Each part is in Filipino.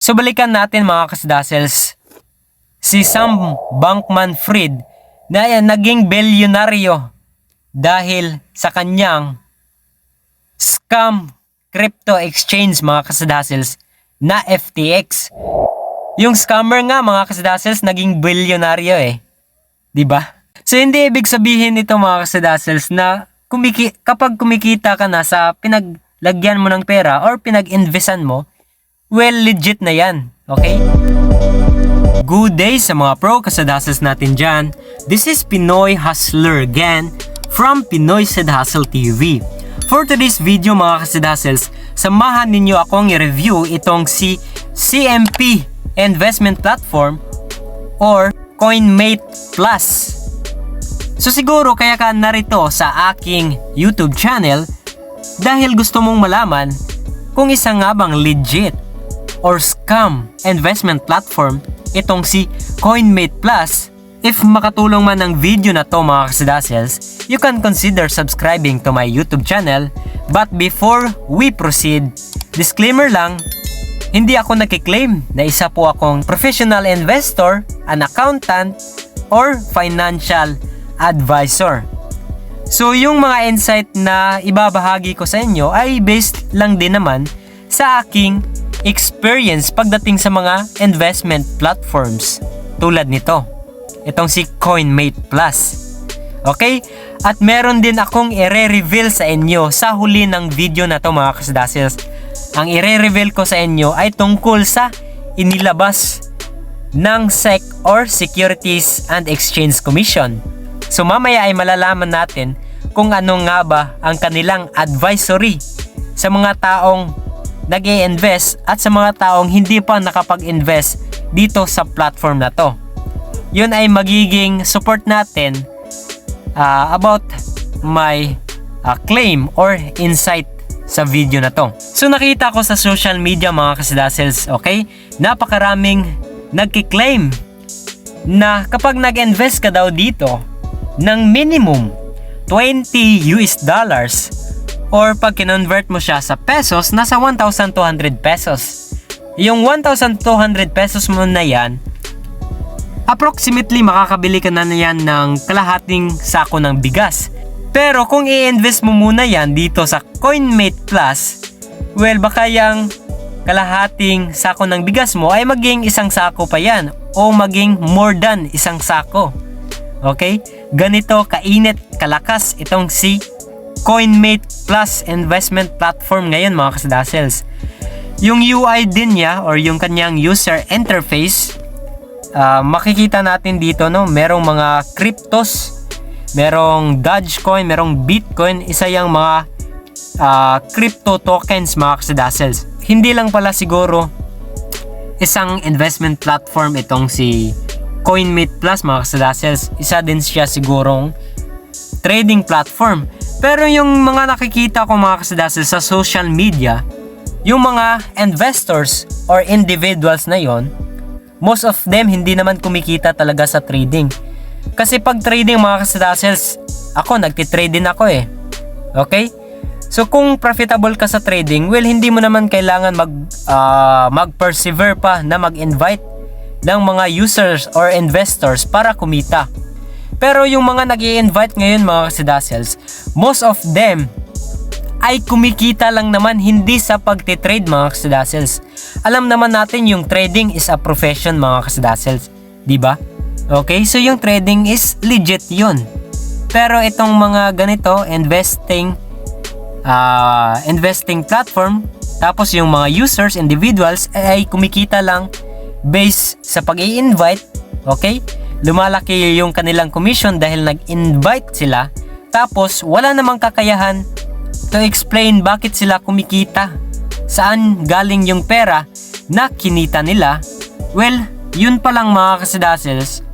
So balikan natin mga kasdasels. Si Sam Bankman-Fried na yan, naging bilyonaryo dahil sa kanyang scam crypto exchange mga kasdasels na FTX. Yung scammer nga mga kasdasels naging bilyonaryo eh. 'Di ba? So hindi ibig sabihin nito mga kasdasels na kumiki kapag kumikita ka na sa pinaglagyan mo ng pera or pinag-investan mo, well legit na 'yan. Okay? Good day sa mga pro kasadasels natin dyan. This is Pinoy Hustler again from Pinoy Sad Hustle TV. For today's video mga kasadasels, samahan ninyo akong i-review itong si CMP Investment Platform or CoinMate Plus. So siguro kaya ka narito sa aking YouTube channel dahil gusto mong malaman kung isa nga bang legit or scam investment platform itong si CoinMate Plus. If makatulong man ang video na to mga kasidasels, you can consider subscribing to my YouTube channel. But before we proceed, disclaimer lang, hindi ako nakiklaim na isa po akong professional investor, an accountant, or financial advisor. So yung mga insight na ibabahagi ko sa inyo ay based lang din naman sa aking experience pagdating sa mga investment platforms tulad nito. Itong si CoinMate Plus. Okay? At meron din akong i-reveal sa inyo sa huli ng video na to mga kasdasils. Ang i-reveal ko sa inyo ay tungkol sa inilabas ng SEC or Securities and Exchange Commission. So mamaya ay malalaman natin kung ano nga ba ang kanilang advisory sa mga taong nag invest at sa mga taong hindi pa nakapag-invest dito sa platform na to. Yun ay magiging support natin uh, about my uh, claim or insight sa video na to. So nakita ko sa social media mga kasidasels, okay? Napakaraming nagki-claim na kapag nag-invest ka daw dito ng minimum 20 US dollars or pag kinonvert mo siya sa pesos, nasa 1,200 pesos. Yung 1,200 pesos mo na yan, approximately makakabili ka na yan ng kalahating sako ng bigas. Pero kung i-invest mo muna yan dito sa CoinMate Plus, well baka yung kalahating sako ng bigas mo ay maging isang sako pa yan o maging more than isang sako. Okay? Ganito kainit, kalakas itong si CoinMate Plus investment platform ngayon mga kasadasels. Yung UI din niya or yung kanyang user interface uh, makikita natin dito no, merong mga cryptos, merong Dogecoin, merong Bitcoin, isa yung mga uh, crypto tokens mga kasadasels. Hindi lang pala siguro isang investment platform itong si CoinMate Plus mga kasadasels. Isa din siya sigurong trading platform. Pero yung mga nakikita ko mga kasadasels sa social media, yung mga investors or individuals na yon most of them hindi naman kumikita talaga sa trading. Kasi pag trading mga kasadasels, ako nagtitrade din ako eh. Okay? So kung profitable ka sa trading, well hindi mo naman kailangan mag uh, mag-persevere pa na mag-invite ng mga users or investors para kumita. Pero yung mga nag invite ngayon mga kasidasels, most of them ay kumikita lang naman hindi sa pagtitrade mga kasidasels. Alam naman natin yung trading is a profession mga kasidasels, di ba? Okay, so yung trading is legit yun. Pero itong mga ganito, investing uh, investing platform, tapos yung mga users, individuals, ay kumikita lang based sa pag invite okay? Lumalaki yung kanilang commission dahil nag-invite sila, tapos wala namang kakayahan to explain bakit sila kumikita. Saan galing yung pera na kinita nila? Well, yun pa lang mga kasidasels,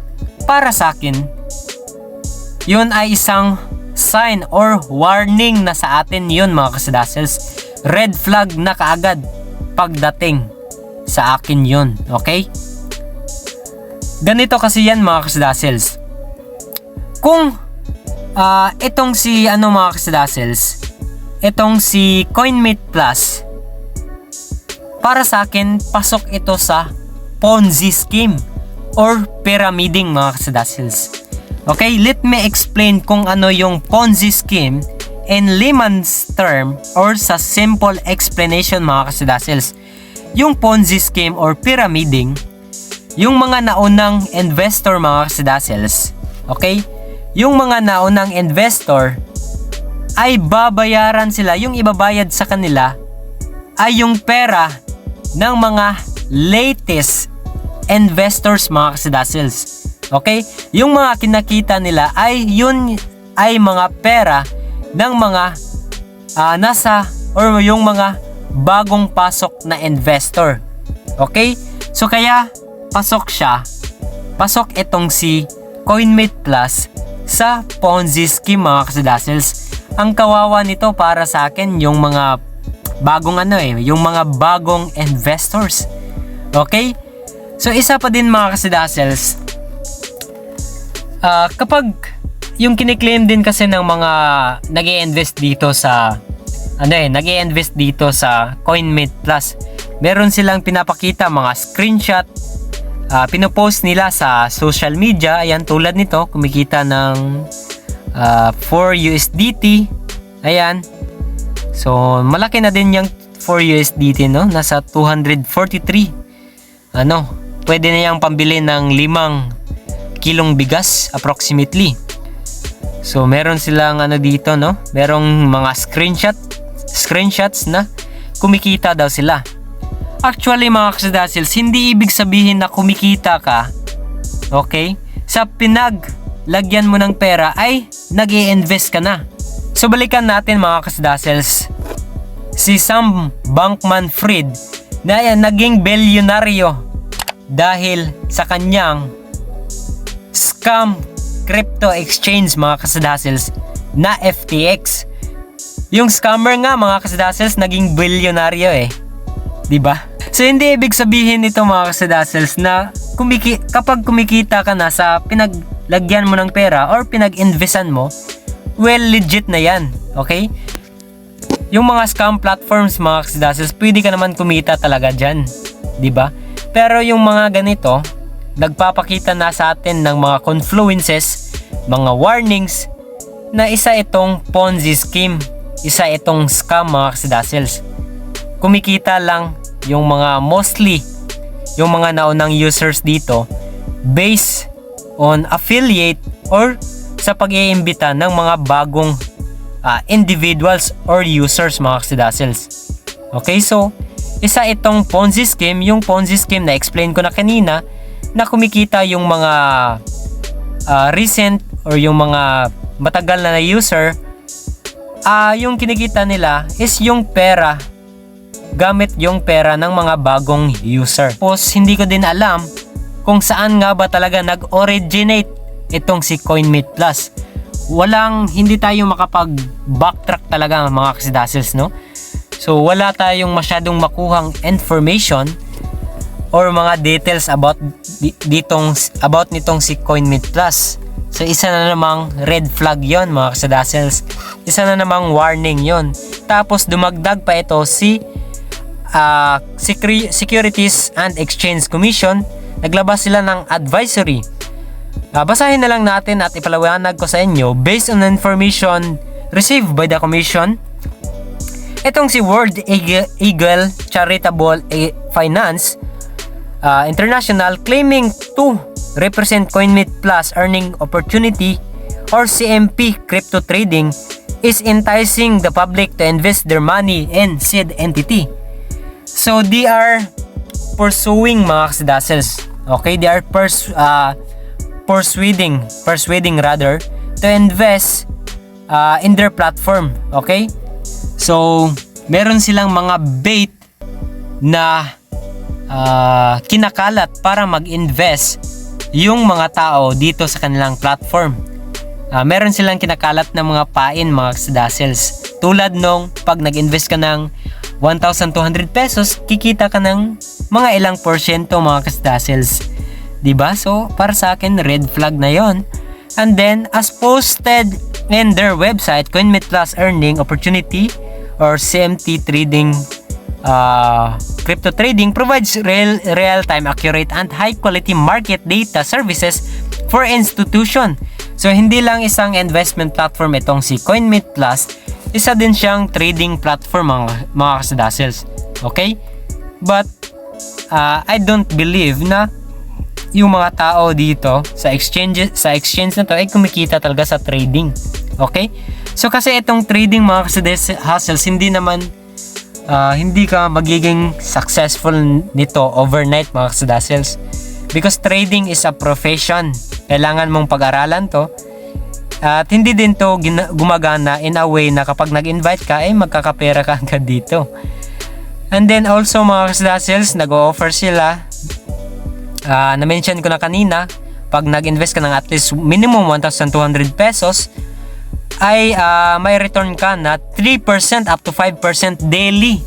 para sa akin, yun ay isang sign or warning na sa atin yun mga kasidasels. Red flag na kaagad pagdating sa akin yun, okay? Ganito kasi yan mga kasidasels. Kung uh, itong si ano mga kasidasels, itong si CoinMate Plus, para sa akin, pasok ito sa Ponzi scheme or pyramiding mga kasadasils. Okay, let me explain kung ano yung Ponzi scheme in layman's term or sa simple explanation mga kasadasils. Yung Ponzi scheme or pyramiding, yung mga naunang investor mga kasadasils, okay, yung mga naunang investor ay babayaran sila, yung ibabayad sa kanila ay yung pera ng mga latest investors mga kasidasils. Okay? Yung mga kinakita nila ay yun ay mga pera ng mga ah, nasa or yung mga bagong pasok na investor. Okay? So kaya pasok siya. Pasok itong si CoinMate Plus sa Ponzi scheme mga kasidasils. Ang kawawa nito para sa akin yung mga bagong ano eh, yung mga bagong investors. Okay? So isa pa din mga kasidasels, ah kapag yung kiniklaim din kasi ng mga nag invest dito sa ano eh, nag invest dito sa CoinMate Plus. Meron silang pinapakita mga screenshot ah pinopost nila sa social media. Ayan, tulad nito, kumikita ng ah, 4 USDT. Ayan. So, malaki na din yung 4 USDT, no? Nasa 243. Ano, pwede na yung pambili ng limang kilong bigas approximately. So, meron silang ano dito, no? Merong mga screenshot, screenshots na kumikita daw sila. Actually, mga kasadasils, hindi ibig sabihin na kumikita ka, okay? Sa pinaglagyan mo ng pera ay nag invest ka na. So, balikan natin mga kasadasils. Si Sam Bankman-Fried na naging bilyonaryo dahil sa kanyang scam crypto exchange mga kasadasils na FTX. Yung scammer nga mga kasadasils naging bilyonaryo eh. 'Di ba? So hindi ibig sabihin nito mga kasadasils na kumiki kapag kumikita ka na sa pinaglagyan mo ng pera or pinag-investan mo, well legit na 'yan, okay? Yung mga scam platforms mga kasadasils, pwede ka naman kumita talaga diyan, 'di ba? Pero yung mga ganito, nagpapakita na sa atin ng mga confluences, mga warnings na isa itong Ponzi scheme, isa itong scam mga kasidasils. Kumikita lang yung mga mostly yung mga naunang users dito based on affiliate or sa pag-iimbita ng mga bagong ah, individuals or users mga kasidasils. Okay, so isa itong Ponzi scheme, yung Ponzi scheme na explain ko na kanina na kumikita yung mga ah, recent or yung mga matagal na na user ah yung kinikita nila is yung pera gamit yung pera ng mga bagong user. Tapos hindi ko din alam kung saan nga ba talaga nag-originate itong si CoinMate Plus. Walang, hindi tayo makapag backtrack talaga mga kasidasils, no? So wala tayong masyadong makuhang information or mga details about di- ditong about nitong si CoinMate Plus. So isa na namang red flag 'yon mga kasadasels. Isa na namang warning 'yon. Tapos dumagdag pa ito si Secre- Securities and Exchange Commission. Naglabas sila ng advisory. Ah, basahin na lang natin at ipalawanag ko sa inyo based on information received by the commission Itong si World Eagle, Charitable E- Finance uh, International claiming to represent CoinMate Plus earning opportunity or CMP crypto trading is enticing the public to invest their money in said entity. So they are pursuing mga kasidasels. Okay, they are pers uh, persuading, persuading rather to invest uh, in their platform. Okay? So, meron silang mga bait na ah, kinakalat para mag-invest yung mga tao dito sa kanilang platform. Ah, meron silang kinakalat na mga pain, mga kasidasels. Tulad nung pag nag-invest ka ng 1,200 pesos, kikita ka ng mga ilang porsyento mga kasidasels. 'Di ba? So, para sa akin, red flag na 'yon. And then, as posted in their website, CoinMate Plus Earning Opportunity or CMT Trading uh, crypto trading provides real, real-time, accurate, and high-quality market data services for institution. So, hindi lang isang investment platform itong si CoinMate Plus, isa din siyang trading platform mga, mga kasadasels. Okay? But, uh, I don't believe na yung mga tao dito sa exchange sa exchange na to ay kumikita talaga sa trading. Okay? So kasi itong trading mga kasides hustles hindi naman ah, hindi ka magiging successful nito overnight mga kasidasels. Because trading is a profession. Kailangan mong pag-aralan to. At hindi din to gumagana in a way na kapag nag-invite ka ay magkakapera ka agad dito. And then also mga kasidasels, nag-offer sila Ah, na-mention ko na kanina, pag nag-invest ka ng at least minimum 1,200 pesos, ay ah, may return ka na 3% up to 5% daily.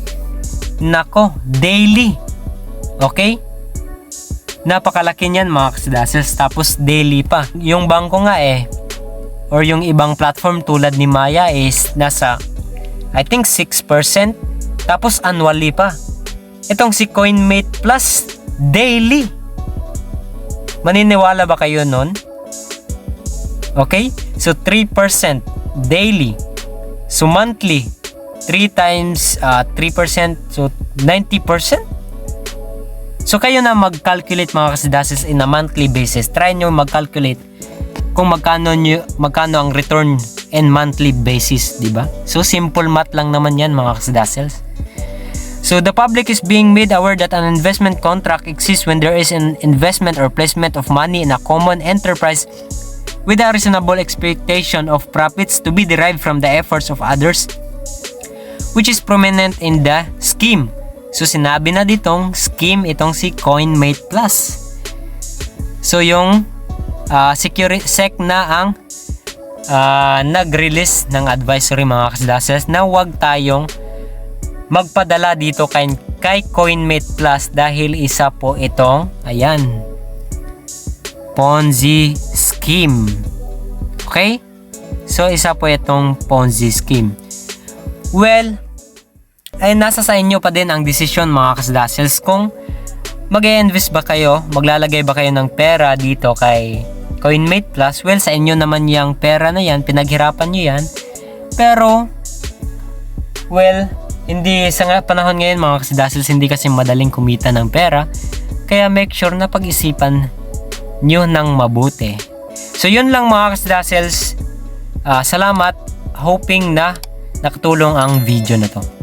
Nako, daily. Okay? Napakalaki niyan mga kasidasels. Tapos daily pa. Yung bangko nga eh, or yung ibang platform tulad ni Maya is nasa, I think 6%. Tapos annually pa. Itong si CoinMate Plus, daily. Maniniwala ba kayo nun? Okay? So, 3% daily. So, monthly, 3 times uh, 3%, so 90%? So, kayo na mag-calculate mga kasidasis in a monthly basis. Try nyo mag-calculate kung magkano, nyo, magkano ang return in monthly basis, di ba? So, simple math lang naman yan mga kasidasels. So the public is being made aware that an investment contract exists when there is an investment or placement of money in a common enterprise with a reasonable expectation of profits to be derived from the efforts of others which is prominent in the scheme. So sinabi na ditong scheme itong si CoinMate Plus. So yung uh, security sec na ang uh, nag-release ng advisory mga kasdases na huwag tayong magpadala dito kay, kay CoinMate Plus dahil isa po itong, ayan, Ponzi scheme. Okay? So, isa po itong Ponzi scheme. Well, ay nasa sa inyo pa din ang desisyon mga kasdasels kung mag invest ba kayo, maglalagay ba kayo ng pera dito kay CoinMate Plus. Well, sa inyo naman yung pera na yan, pinaghirapan nyo yan. Pero, well, hindi sa nga panahon ngayon mga kasidasils hindi kasi madaling kumita ng pera. Kaya make sure na pag-isipan nyo ng mabuti. So yun lang mga kasidasils. Uh, salamat. Hoping na nakatulong ang video na to.